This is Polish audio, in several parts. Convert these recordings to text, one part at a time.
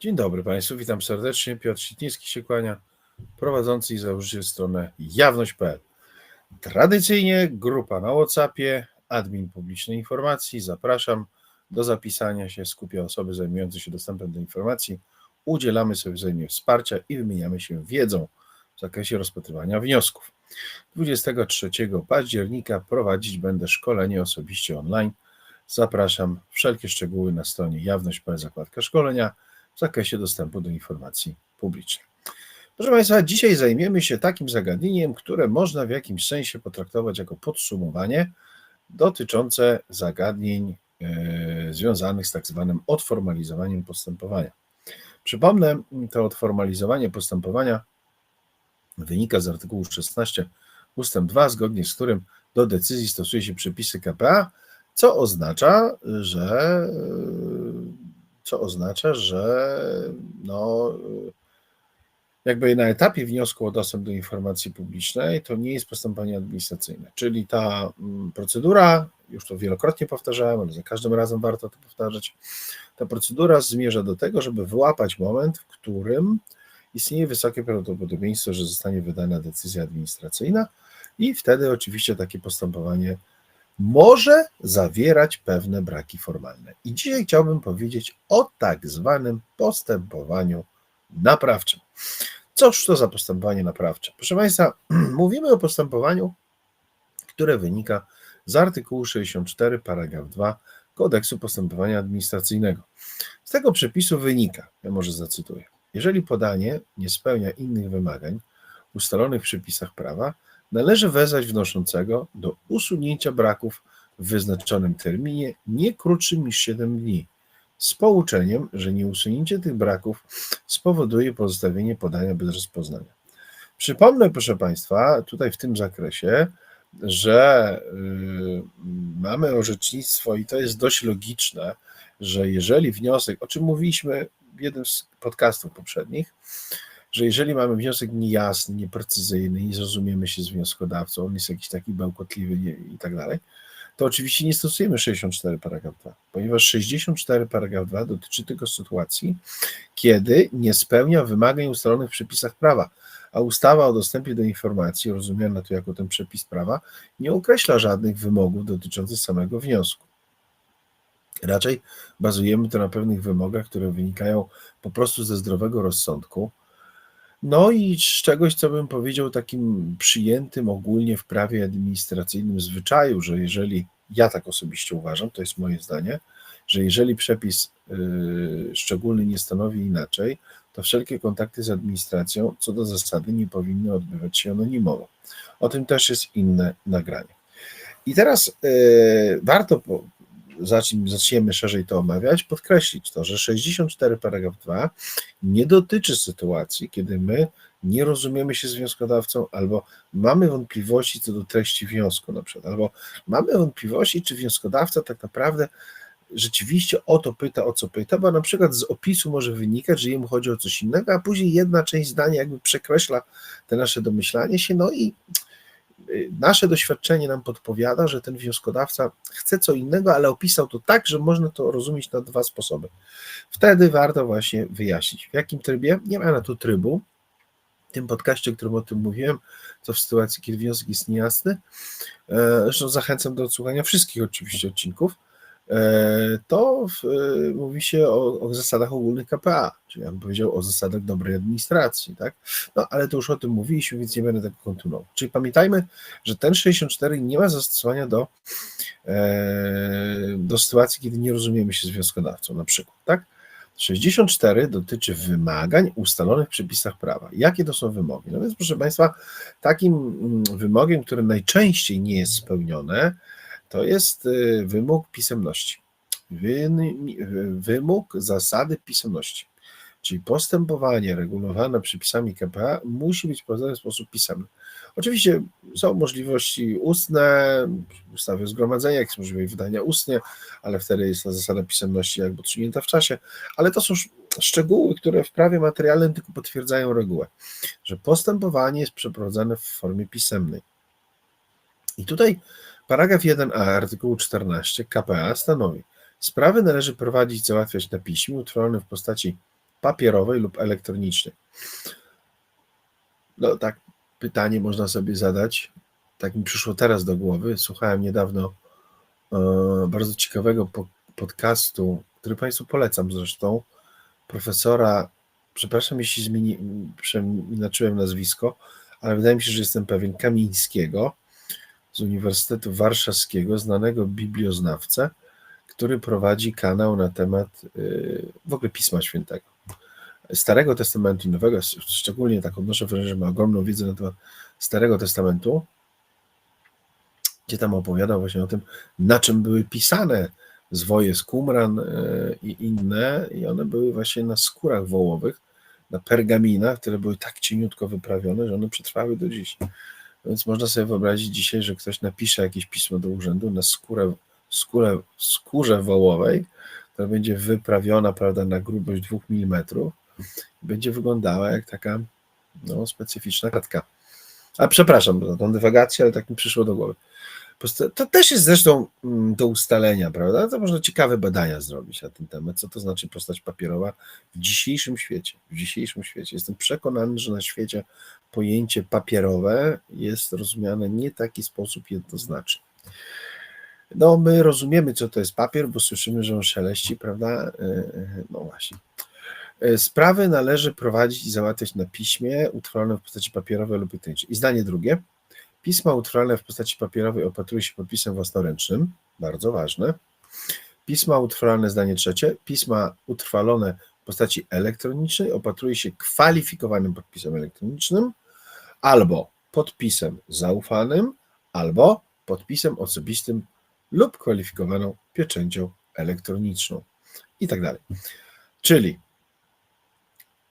Dzień dobry Państwu, witam serdecznie. Piotr Sitnicki się kłania, prowadzący i założyciel strony jawność.pl. Tradycyjnie grupa na Whatsappie, admin publicznej informacji. Zapraszam do zapisania się. Skupia osoby zajmujące się dostępem do informacji. Udzielamy sobie wzajemnie wsparcia i wymieniamy się wiedzą w zakresie rozpatrywania wniosków. 23 października prowadzić będę szkolenie osobiście online. Zapraszam. Wszelkie szczegóły na stronie jawność.pl zakładka szkolenia w zakresie dostępu do informacji publicznej. Proszę Państwa, dzisiaj zajmiemy się takim zagadnieniem, które można w jakimś sensie potraktować jako podsumowanie dotyczące zagadnień e, związanych z tak zwanym odformalizowaniem postępowania. Przypomnę, to odformalizowanie postępowania wynika z artykułu 16 ustęp 2, zgodnie z którym do decyzji stosuje się przepisy KPA, co oznacza, że co oznacza, że no, jakby na etapie wniosku o dostęp do informacji publicznej to nie jest postępowanie administracyjne, czyli ta mm, procedura, już to wielokrotnie powtarzałem, ale za każdym razem warto to powtarzać, ta procedura zmierza do tego, żeby wyłapać moment, w którym istnieje wysokie prawdopodobieństwo, że zostanie wydana decyzja administracyjna i wtedy oczywiście takie postępowanie może zawierać pewne braki formalne. I dzisiaj chciałbym powiedzieć o tak zwanym postępowaniu naprawczym. Cóż to za postępowanie naprawcze? Proszę Państwa, mówimy o postępowaniu, które wynika z artykułu 64, paragraf 2 Kodeksu Postępowania Administracyjnego. Z tego przepisu wynika, ja może zacytuję, jeżeli podanie nie spełnia innych wymagań ustalonych w przepisach prawa, należy wezwać wnoszącego do usunięcia braków w wyznaczonym terminie nie krótszym niż 7 dni, z pouczeniem, że nieusunięcie tych braków spowoduje pozostawienie podania bez rozpoznania. Przypomnę, proszę Państwa, tutaj w tym zakresie, że yy, mamy orzecznictwo i to jest dość logiczne, że jeżeli wniosek, o czym mówiliśmy w jednym z podcastów poprzednich, że jeżeli mamy wniosek niejasny, nieprecyzyjny, nie zrozumiemy się z wnioskodawcą, on jest jakiś taki bełkotliwy i tak dalej, to oczywiście nie stosujemy 64 paragraf 2, ponieważ 64 paragraf 2 dotyczy tylko sytuacji, kiedy nie spełnia wymagań ustalonych w przepisach prawa, a ustawa o dostępie do informacji, rozumiana tu jako ten przepis prawa, nie określa żadnych wymogów dotyczących samego wniosku. Raczej bazujemy to na pewnych wymogach, które wynikają po prostu ze zdrowego rozsądku, no i z czegoś, co bym powiedział, takim przyjętym ogólnie w prawie administracyjnym zwyczaju, że jeżeli ja tak osobiście uważam, to jest moje zdanie, że jeżeli przepis yy, szczególny nie stanowi inaczej, to wszelkie kontakty z administracją co do zasady nie powinny odbywać się anonimowo. O tym też jest inne nagranie. I teraz yy, warto zanim zaczniemy szerzej to omawiać, podkreślić to, że 64 paragraf 2 nie dotyczy sytuacji, kiedy my nie rozumiemy się z wnioskodawcą, albo mamy wątpliwości co do treści wniosku na przykład, albo mamy wątpliwości, czy wnioskodawca tak naprawdę rzeczywiście o to pyta, o co pyta, bo na przykład z opisu może wynikać, że jemu chodzi o coś innego, a później jedna część zdania jakby przekreśla te nasze domyślanie się, no i nasze doświadczenie nam podpowiada, że ten wnioskodawca chce co innego, ale opisał to tak, że można to rozumieć na dwa sposoby. Wtedy warto właśnie wyjaśnić, w jakim trybie. Nie ma na to trybu. W tym podcaście, o którym o tym mówiłem, co w sytuacji, kiedy wniosek jest niejasny. E, zresztą zachęcam do odsłuchania wszystkich oczywiście odcinków. E, to w, e, mówi się o, o, zasadach ogólnych KPA, czyli ja bym powiedział o zasadach dobrej administracji, tak? No ale to już o tym mówiliśmy, więc nie będę tego kontynuował. Czyli pamiętajmy, że ten 64 nie ma zastosowania do, e, do sytuacji, kiedy nie rozumiemy się z wnioskodawcą, na przykład, tak? 64 dotyczy wymagań ustalonych w przepisach prawa. Jakie to są wymogi? No więc, proszę Państwa, takim mm, wymogiem, który najczęściej nie jest spełnione, to jest y, wymóg pisemności. Wymóg zasady pisemności. Czyli postępowanie regulowane przepisami KPA musi być prowadzone w sposób pisemny. Oczywiście są możliwości ustne, ustawy o zgromadzeniach, jest możliwość wydania ustnie, ale wtedy jest ta zasada pisemności jakby odsunięta w czasie, ale to są szczegóły, które w prawie materialnym tylko potwierdzają regułę, że postępowanie jest przeprowadzane w formie pisemnej. I tutaj Paragraf 1a artykułu 14 KPA stanowi, sprawy należy prowadzić, załatwiać na piśmie, utrwalonym w postaci papierowej lub elektronicznej. No tak, pytanie można sobie zadać. Tak mi przyszło teraz do głowy. Słuchałem niedawno e, bardzo ciekawego po, podcastu, który Państwu polecam zresztą, profesora, przepraszam jeśli zmieni, nazwisko, ale wydaje mi się, że jestem pewien, Kamińskiego z Uniwersytetu Warszawskiego, znanego biblioznawcę, który prowadzi kanał na temat y, w ogóle Pisma Świętego. Starego Testamentu i Nowego, szczególnie tak odnoszę wrażenie, że ma ogromną wiedzę na temat Starego Testamentu, gdzie tam opowiadał właśnie o tym, na czym były pisane zwoje z Qumran y, i inne, i one były właśnie na skórach wołowych, na pergaminach, które były tak cieniutko wyprawione, że one przetrwały do dziś. Więc można sobie wyobrazić dzisiaj, że ktoś napisze jakieś pismo do urzędu na skórę, skórę, skórze wołowej, która będzie wyprawiona prawda, na grubość 2 mm, będzie wyglądała jak taka no, specyficzna kratka. A przepraszam za tą dywagację, ale tak mi przyszło do głowy. To też jest zresztą mm, do ustalenia, prawda? To można ciekawe badania zrobić na ten temat, co to znaczy postać papierowa w dzisiejszym świecie. W dzisiejszym świecie. Jestem przekonany, że na świecie pojęcie papierowe jest rozumiane nie taki sposób jednoznaczny. No, my rozumiemy, co to jest papier, bo słyszymy, że on szeleści, prawda? E, e, no właśnie. E, sprawy należy prowadzić i załatwiać na piśmie, utrwalone w postaci papierowej lub elektronicznej. I zdanie drugie. Pisma utrwalone w postaci papierowej opatruje się podpisem własnoręcznym, bardzo ważne. Pisma utrwalone, zdanie trzecie, pisma utrwalone w postaci elektronicznej opatruje się kwalifikowanym podpisem elektronicznym albo podpisem zaufanym, albo podpisem osobistym lub kwalifikowaną pieczęcią elektroniczną i tak dalej. Czyli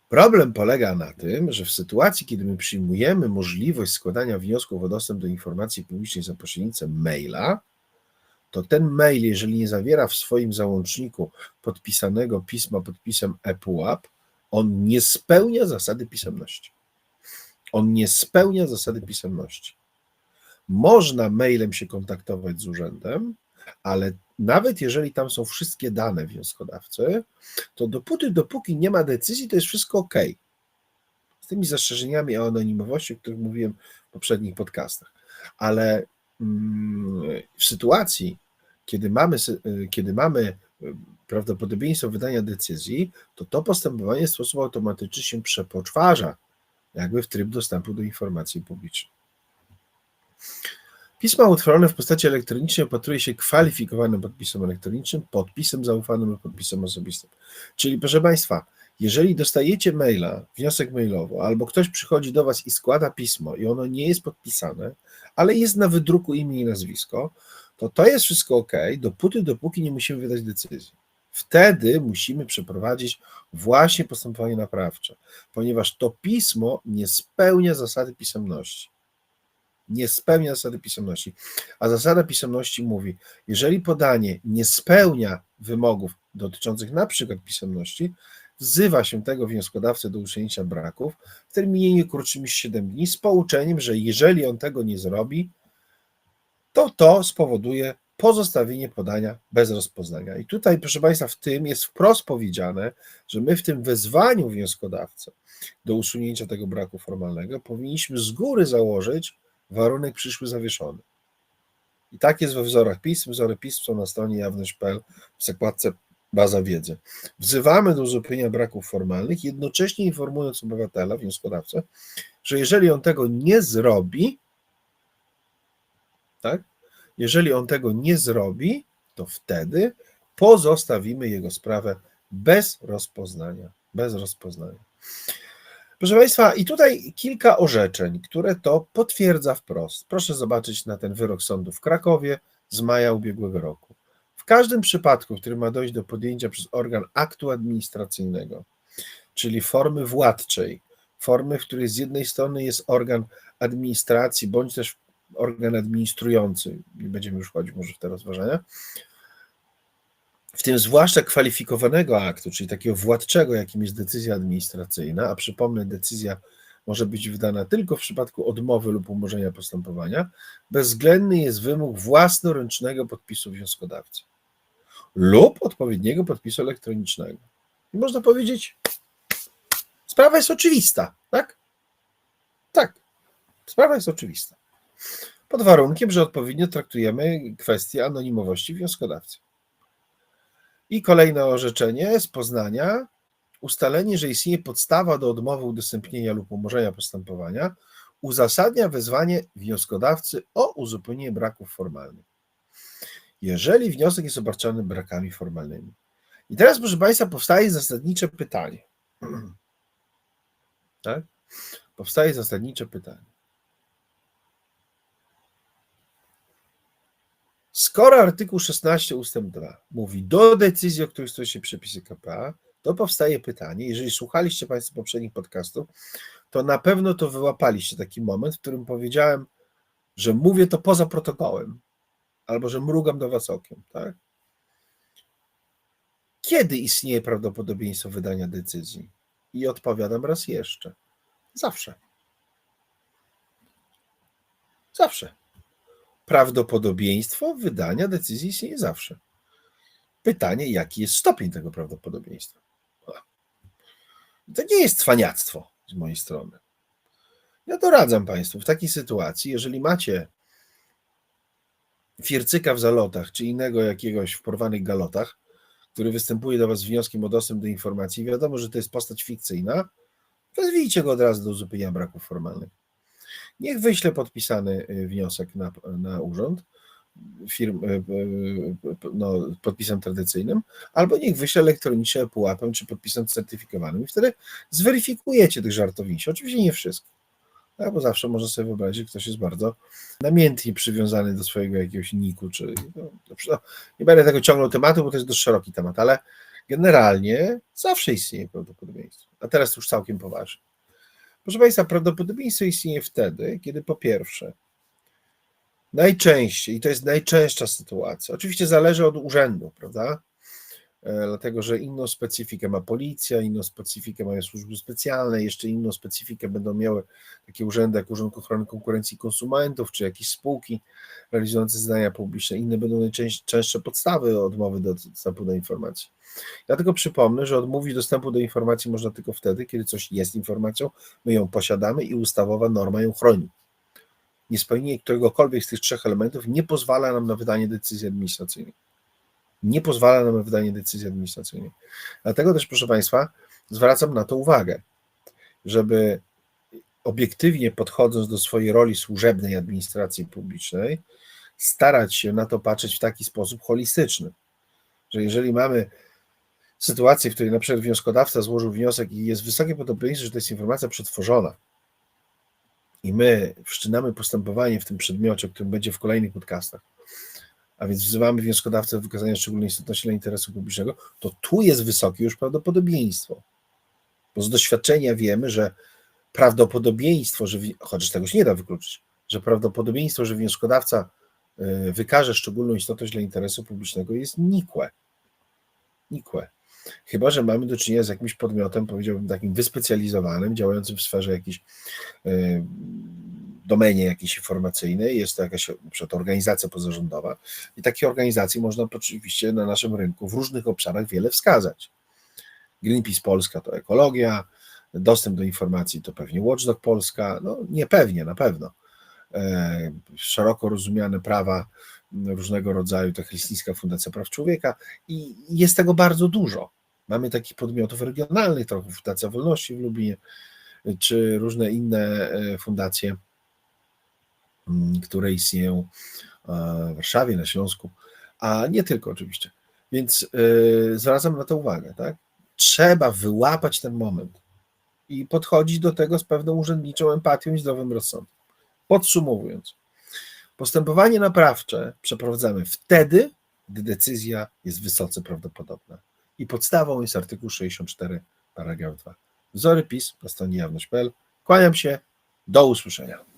Problem polega na tym, że w sytuacji, kiedy my przyjmujemy możliwość składania wniosków o dostęp do informacji publicznej za pośrednictwem maila, to ten mail, jeżeli nie zawiera w swoim załączniku podpisanego pisma podpisem ePUAP, on nie spełnia zasady pisemności. On nie spełnia zasady pisemności. Można mailem się kontaktować z urzędem, ale nawet jeżeli tam są wszystkie dane wnioskodawcy, to dopóty, dopóki nie ma decyzji, to jest wszystko ok. Z tymi zastrzeżeniami o anonimowości, o których mówiłem w poprzednich podcastach. Ale mm, w sytuacji, kiedy mamy, kiedy mamy prawdopodobieństwo wydania decyzji, to to postępowanie w sposób automatyczny się przepoczwarza, jakby w tryb dostępu do informacji publicznej. Pisma utworzone w postaci elektronicznej opatruje się kwalifikowanym podpisem elektronicznym, podpisem zaufanym lub podpisem osobistym. Czyli proszę Państwa, jeżeli dostajecie maila, wniosek mailowy, albo ktoś przychodzi do Was i składa pismo i ono nie jest podpisane, ale jest na wydruku imię i nazwisko, to to jest wszystko ok, dopóty, dopóki nie musimy wydać decyzji. Wtedy musimy przeprowadzić właśnie postępowanie naprawcze, ponieważ to pismo nie spełnia zasady pisemności nie spełnia zasady pisemności. A zasada pisemności mówi, jeżeli podanie nie spełnia wymogów dotyczących na przykład pisemności, wzywa się tego wnioskodawcę do usunięcia braków w terminie nie krótszym niż 7 dni z pouczeniem, że jeżeli on tego nie zrobi, to to spowoduje pozostawienie podania bez rozpoznania. I tutaj, proszę Państwa, w tym jest wprost powiedziane, że my w tym wezwaniu wnioskodawcy do usunięcia tego braku formalnego powinniśmy z góry założyć, warunek przyszły zawieszony. I tak jest we wzorach pism. Wzory pism są na stronie jawność.pl w zakładce Baza Wiedzy. Wzywamy do uzupełnienia braków formalnych, jednocześnie informując obywatela, wnioskodawcę, że jeżeli on tego nie zrobi, tak, jeżeli on tego nie zrobi, to wtedy pozostawimy jego sprawę bez rozpoznania. Bez rozpoznania. Proszę Państwa, i tutaj kilka orzeczeń, które to potwierdza wprost. Proszę zobaczyć na ten wyrok sądu w Krakowie z maja ubiegłego roku. W każdym przypadku, w którym ma dojść do podjęcia przez organ aktu administracyjnego, czyli formy władczej, formy, w której z jednej strony jest organ administracji, bądź też organ administrujący, nie będziemy już wchodzić może w te rozważania, w tym zwłaszcza kwalifikowanego aktu, czyli takiego władczego, jakim jest decyzja administracyjna, a przypomnę, decyzja może być wydana tylko w przypadku odmowy lub umorzenia postępowania, bezwzględny jest wymóg własnoręcznego podpisu wnioskodawcy lub odpowiedniego podpisu elektronicznego. I można powiedzieć, sprawa jest oczywista, tak? Tak, sprawa jest oczywista. Pod warunkiem, że odpowiednio traktujemy kwestię anonimowości wnioskodawcy. I kolejne orzeczenie z Poznania. Ustalenie, że istnieje podstawa do odmowy udostępnienia lub umorzenia postępowania, uzasadnia wezwanie wnioskodawcy o uzupełnienie braków formalnych. Jeżeli wniosek jest obarczony brakami formalnymi. I teraz, proszę Państwa, powstaje zasadnicze pytanie. Tak? Powstaje zasadnicze pytanie. Skoro artykuł 16 ustęp 2 mówi do decyzji, o których stoją się przepisy KPA, to powstaje pytanie, jeżeli słuchaliście Państwo poprzednich podcastów, to na pewno to wyłapaliście taki moment, w którym powiedziałem, że mówię to poza protokołem, albo że mrugam do Was okiem, tak? Kiedy istnieje prawdopodobieństwo wydania decyzji? I odpowiadam raz jeszcze. Zawsze. Zawsze. Prawdopodobieństwo wydania decyzji istnieje zawsze. Pytanie, jaki jest stopień tego prawdopodobieństwa? To nie jest cwaniactwo z mojej strony. Ja doradzam Państwu w takiej sytuacji, jeżeli macie fircyka w zalotach, czy innego jakiegoś w porwanych galotach, który występuje do Was z wnioskiem o dostęp do informacji, wiadomo, że to jest postać fikcyjna, wezwijcie go od razu do uzupełnienia braków formalnych. Niech wyśle podpisany y, wniosek na, na urząd, firm, y, y, no, podpisem tradycyjnym, albo niech wyśle elektronicznie pułapem czy podpisem certyfikowanym i wtedy zweryfikujecie tych żartowniści. Oczywiście nie wszystko, tak, bo zawsze można sobie wyobrazić, że ktoś jest bardzo namiętnie przywiązany do swojego jakiegoś niku, czy no, no, nie będę tego ciągnął tematu, bo to jest dość szeroki temat, ale generalnie zawsze istnieje prawdopodobieństwo. A teraz już całkiem poważnie. Proszę Państwa, prawdopodobieństwo istnieje wtedy, kiedy po pierwsze, najczęściej, i to jest najczęstsza sytuacja, oczywiście zależy od urzędu, prawda? E, Dlatego, że inną specyfikę ma policja, inną specyfikę mają służby specjalne, jeszcze inną specyfikę będą miały takie urzędy jak Urząd Ochrony Konkurencji Konsumentów, czy jakieś spółki realizujące zadania publiczne. Inne będą najczęstsze podstawy odmowy do dostępu do informacji. Tylko przypomnę, że odmówić dostępu do informacji można tylko wtedy, kiedy coś jest informacją, my ją posiadamy i ustawowa norma ją chroni. Niespełnienie któregokolwiek z tych trzech elementów nie pozwala nam na wydanie decyzji administracyjnej. Nie pozwala nam na wydanie decyzji administracyjnej. Dlatego też, proszę Państwa, zwracam na to uwagę, żeby obiektywnie podchodząc do swojej roli służebnej administracji publicznej, starać się na to patrzeć w taki sposób holistyczny, że jeżeli mamy sytuację, w której na przykład wnioskodawca złożył wniosek i jest wysokie podobieństwo, że to jest informacja przetworzona i my wszczynamy postępowanie w tym przedmiocie, o którym będzie w kolejnych podcastach, a więc wzywamy wnioskodawcę do wykazania szczególnej istotności dla interesu publicznego, to tu jest wysokie już prawdopodobieństwo. Bo z doświadczenia wiemy, że prawdopodobieństwo, że, chociaż tego się nie da wykluczyć, że prawdopodobieństwo, że wnioskodawca y, wykaże szczególną istotność dla interesu publicznego jest nikłe. Nikłe. Chyba, że mamy do czynienia z jakimś podmiotem, powiedziałbym takim wyspecjalizowanym, działającym w sferze jakiejś y, domenie jakiejś informacyjnej, jest to jakaś przykład organizacja pozarządowa i takiej organizacji można oczywiście na naszym rynku w różnych obszarach wiele wskazać. Greenpeace Polska to ekologia, dostęp do informacji to pewnie Watchdog Polska, no nie pewnie, na pewno. E, szeroko rozumiane prawa różnego rodzaju, to Helsińska Fundacja Praw Człowieka i jest tego bardzo dużo. Mamy takich podmiotów regionalnych, to Fundacja Wolności w Lublinie, czy różne inne e, fundacje, które istnieją w Warszawie, na Śląsku, a nie tylko oczywiście. Więc e, zwracam na to uwagę, tak? Trzeba wyłapać ten moment i podchodzić do tego z pewną urzędniczą empatią i zdrowym rozsądkiem. Podsumowując, postępowanie naprawcze przeprowadzamy wtedy, gdy decyzja jest wysoce prawdopodobna. I podstawą jest artykuł 64, paragraf 2. Wzory PiS na stronie jawność.pl. Kłaniam się, do usłyszenia.